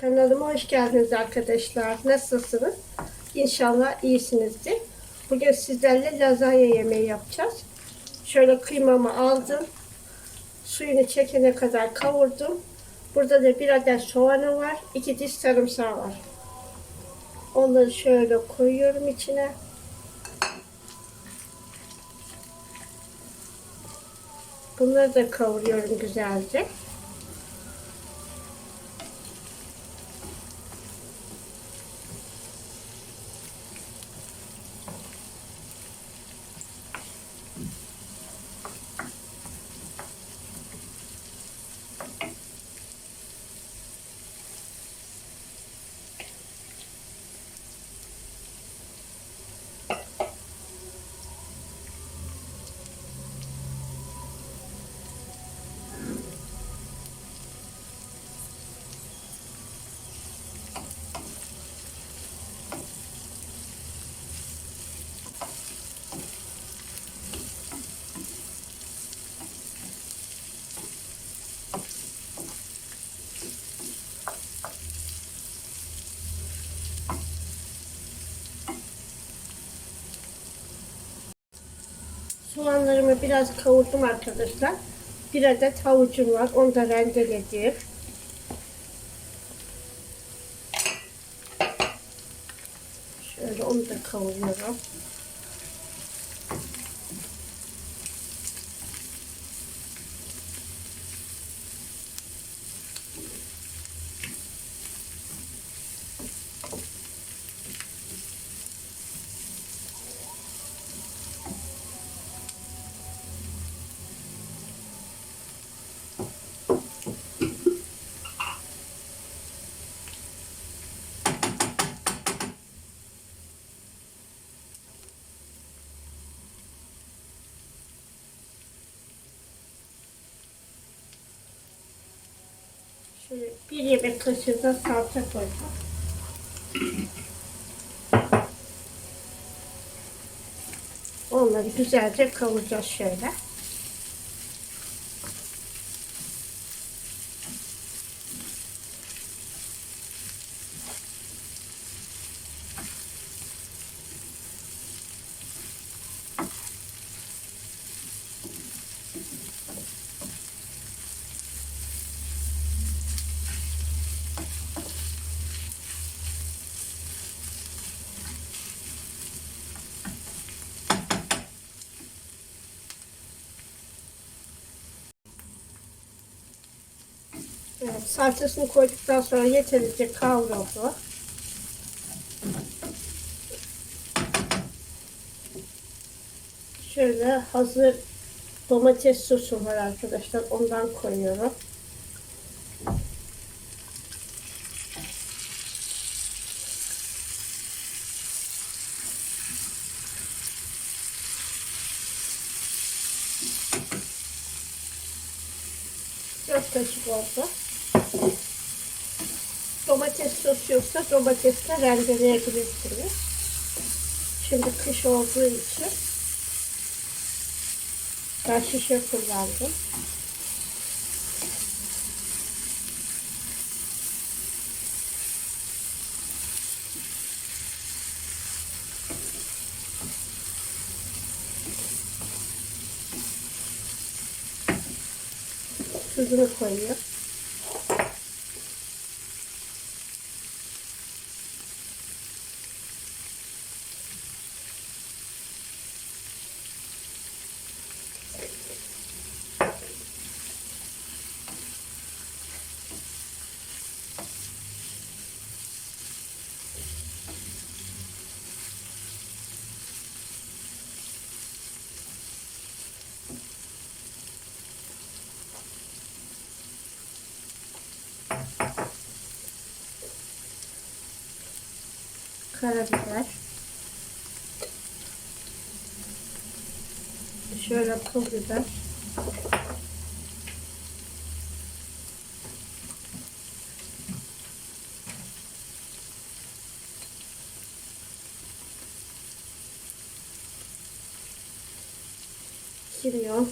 Kanalıma hoş geldiniz arkadaşlar. Nasılsınız? İnşallah iyisinizdir. Bugün sizlerle lazanya yemeği yapacağız. Şöyle kıymamı aldım. Suyunu çekene kadar kavurdum. Burada da bir adet soğanı var. iki diş sarımsağı var. Onları şöyle koyuyorum içine. Bunları da kavuruyorum güzelce. Soğanlarımı biraz kavurdum arkadaşlar. Bir adet havucum var. Onu da rendeledim. Şöyle onu da kavuruyorum. Bir yemek kaşığı da salça koyacağım. Onları güzelce kavuracağız şöyle. Salçasını koyduktan sonra yeterince kavruldu. Şöyle hazır domates sosu var arkadaşlar. Ondan koyuyorum. Dört kaşık oldu. Sosu yoksa domatesle rendeleyebilirsiniz. Şimdi kış olduğu için ben şişe kullandım. Tuzunu koyuyor. Karabiber. Şöyle pul biber. Kimyon.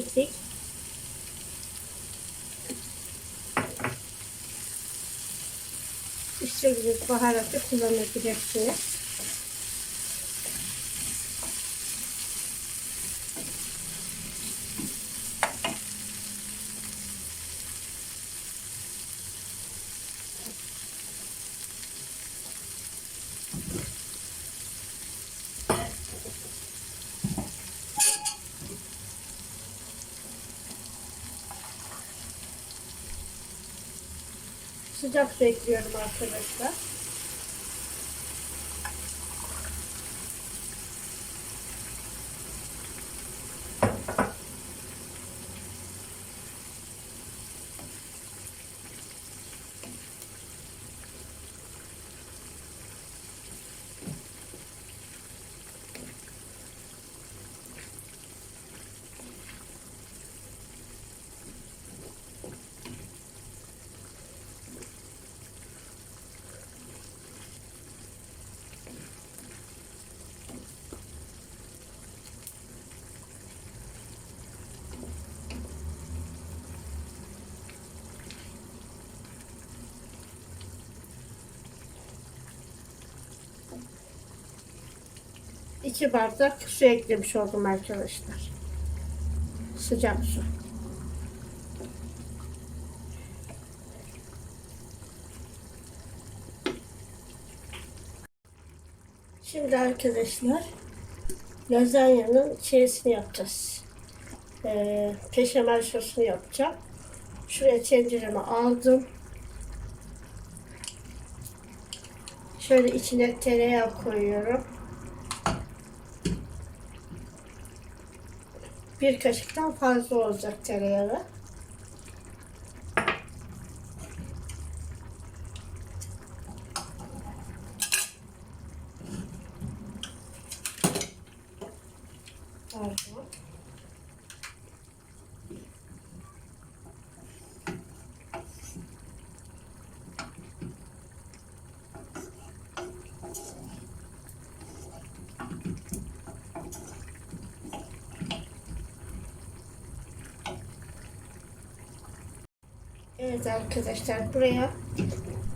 Kekik, istediğiniz baharatı kullanabilirsiniz. Sıcak bekliyorum arkadaşlar. İki bardak su eklemiş oldum arkadaşlar. Sıcak su. Şimdi arkadaşlar lazanyanın şeysini yapacağız. Ee, peşemel sosunu yapacağım. Şuraya tenceremi aldım. Şöyle içine tereyağı koyuyorum. Bir kaşıktan fazla olacak tereyağı. Pardon. Evet arkadaşlar buraya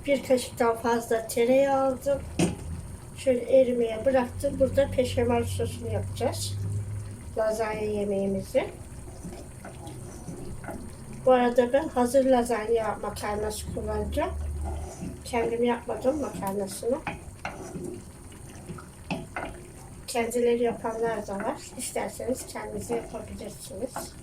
bir kaşıktan fazla tereyağı aldım. Şöyle erimeye bıraktım. Burada peşemel sosunu yapacağız. Lazanya yemeğimizi. Bu arada ben hazır lazanya makarnası kullanacağım. Kendim yapmadım makarnasını. Kendileri yapanlar da var. İsterseniz kendiniz yapabilirsiniz.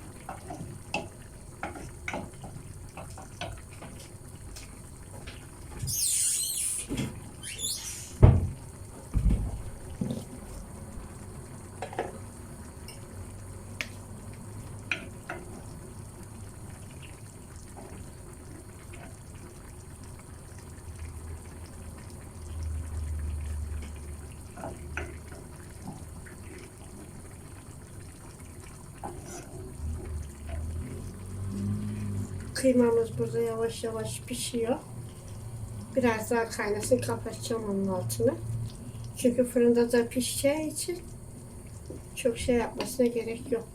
Kıymamız burada yavaş yavaş pişiyor. Biraz daha kaynasın kapatacağım onun altını. Çünkü fırında da pişeceği için çok şey yapmasına gerek yok.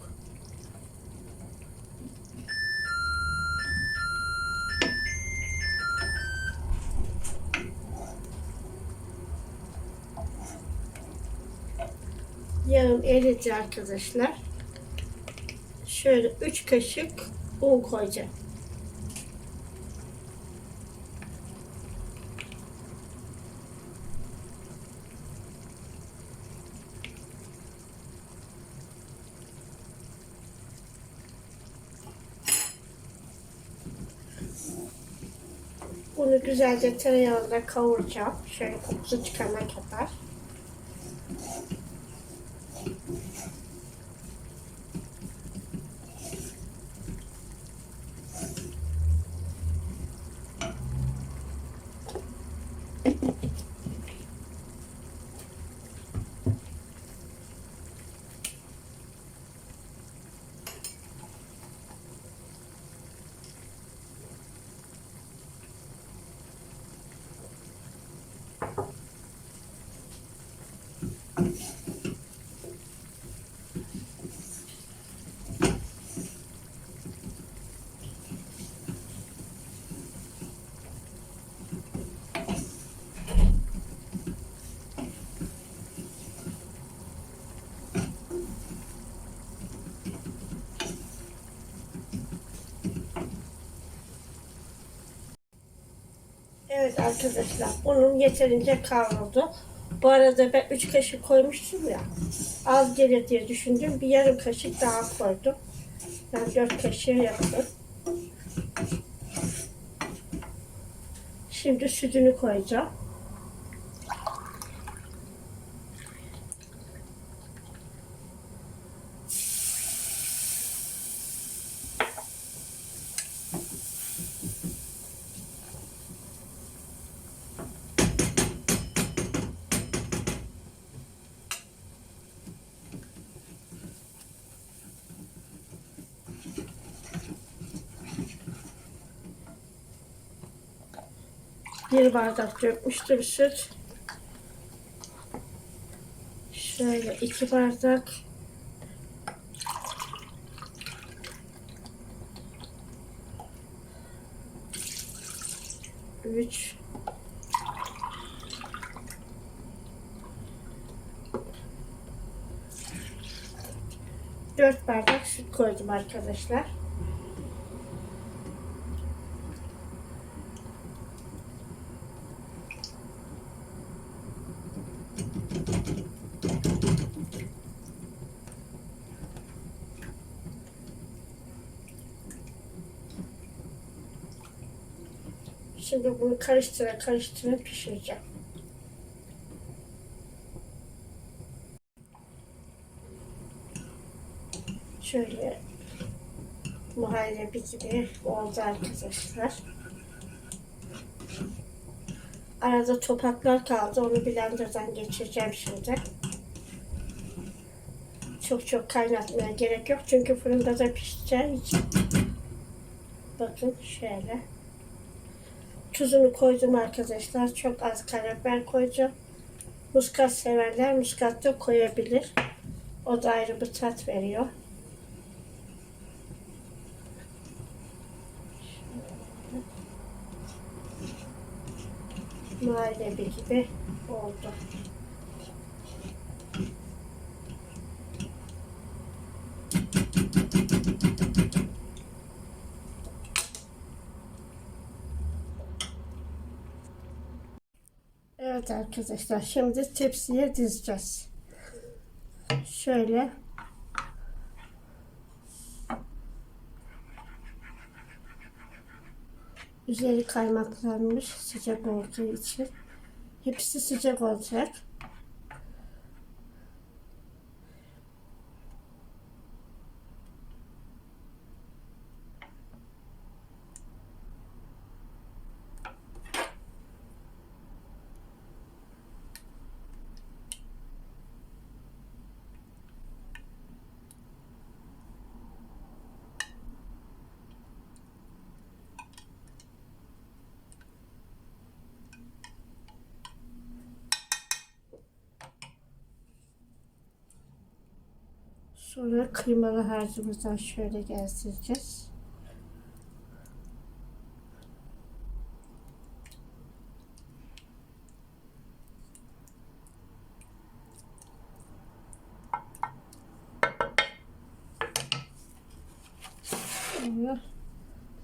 Yağım eridi arkadaşlar. Şöyle 3 kaşık un koyacağım. Bunu güzelce tereyağında kavuracağım. Şöyle kokusu çıkana kadar. Evet arkadaşlar unum yeterince kavruldu. Bu arada ben 3 kaşık koymuştum ya. Az gelir diye düşündüm. Bir yarım kaşık daha koydum. Yani 4 kaşığı yaptım. Şimdi sütünü koyacağım. Bir bardak dökmüştüm süt. Şöyle iki bardak. Üç. Dört bardak süt koydum arkadaşlar. Şimdi bunu karıştıra karıştıra pişireceğim. Şöyle muhallebi gibi oldu arkadaşlar. Arada topaklar kaldı. Onu blenderdan geçireceğim şimdi. Çok çok kaynatmaya gerek yok. Çünkü fırında da pişeceği için. Bakın şöyle. Tuzunu koydum arkadaşlar. Çok az karabiber koyacağım. Muskat severler muskat da koyabilir. O da ayrı bir tat veriyor. Muhallebi gibi oldu. Evet arkadaşlar şimdi tepsiye dizeceğiz. Şöyle üzeri kaymaklanmış sıcak olduğu için hepsi sıcak olacak. Sonra kıymalı harcımızdan şöyle gezdireceğiz.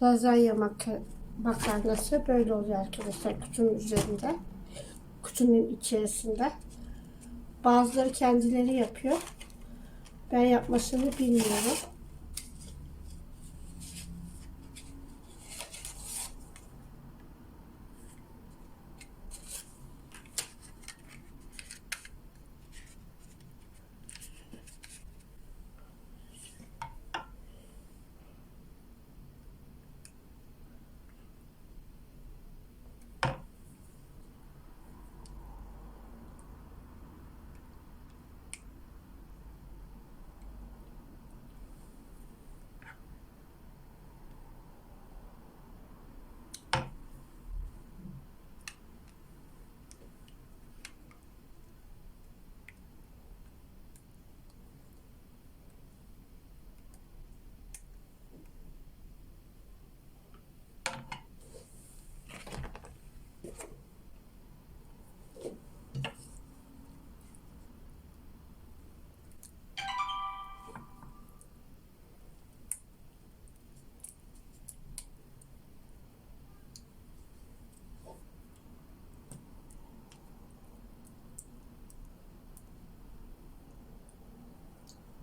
Lazanya maka- makarnası böyle oluyor arkadaşlar kutunun üzerinde. Kutunun içerisinde. Bazıları kendileri yapıyor. Ben yapmasını bilmiyorum.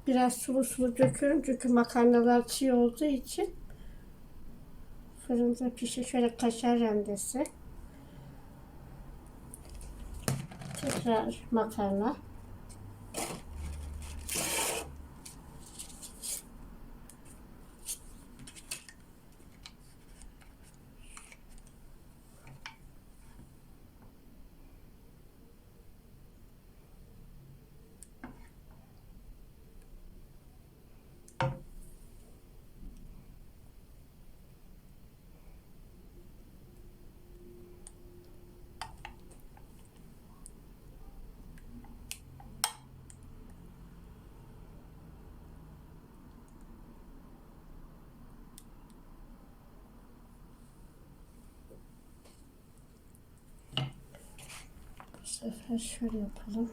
Biraz sulu sulu döküyorum çünkü makarnalar çiğ olduğu için fırında pişir. Şöyle kaşar rendesi. Tekrar makarna. Sefer şöyle yapalım.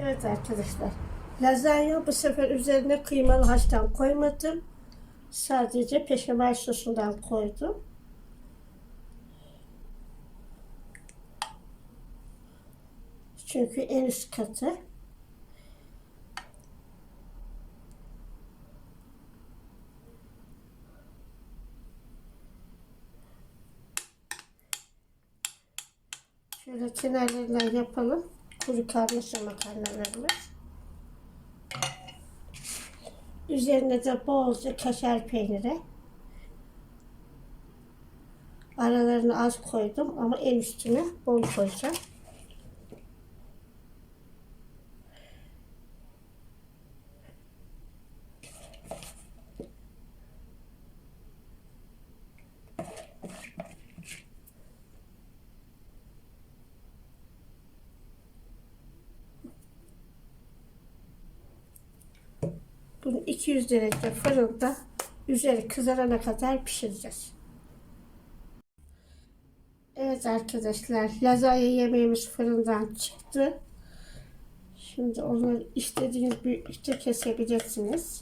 Evet arkadaşlar. Lazanya bu sefer üzerine kıymalı haştan koymadım. Sadece peşemel sosundan koydum. Çünkü en üst katı. Şöyle kenarlarından yapalım. Kuru karmaşa makarnalarımız. Üzerine de bolca kaşar peyniri. Aralarını az koydum ama en üstüne bol koyacağım. Bunu 200 derece fırında üzeri kızarana kadar pişireceğiz. Evet arkadaşlar, lazanya yemeğimiz fırından çıktı. Şimdi onu istediğiniz büyüklükte kesebilirsiniz.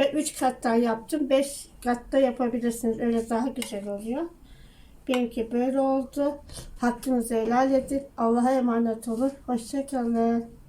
Ben 3 kattan yaptım. 5 katta yapabilirsiniz. Öyle daha güzel oluyor. Benimki böyle oldu. Hakkınızı helal edin. Allah'a emanet olun. Hoşçakalın.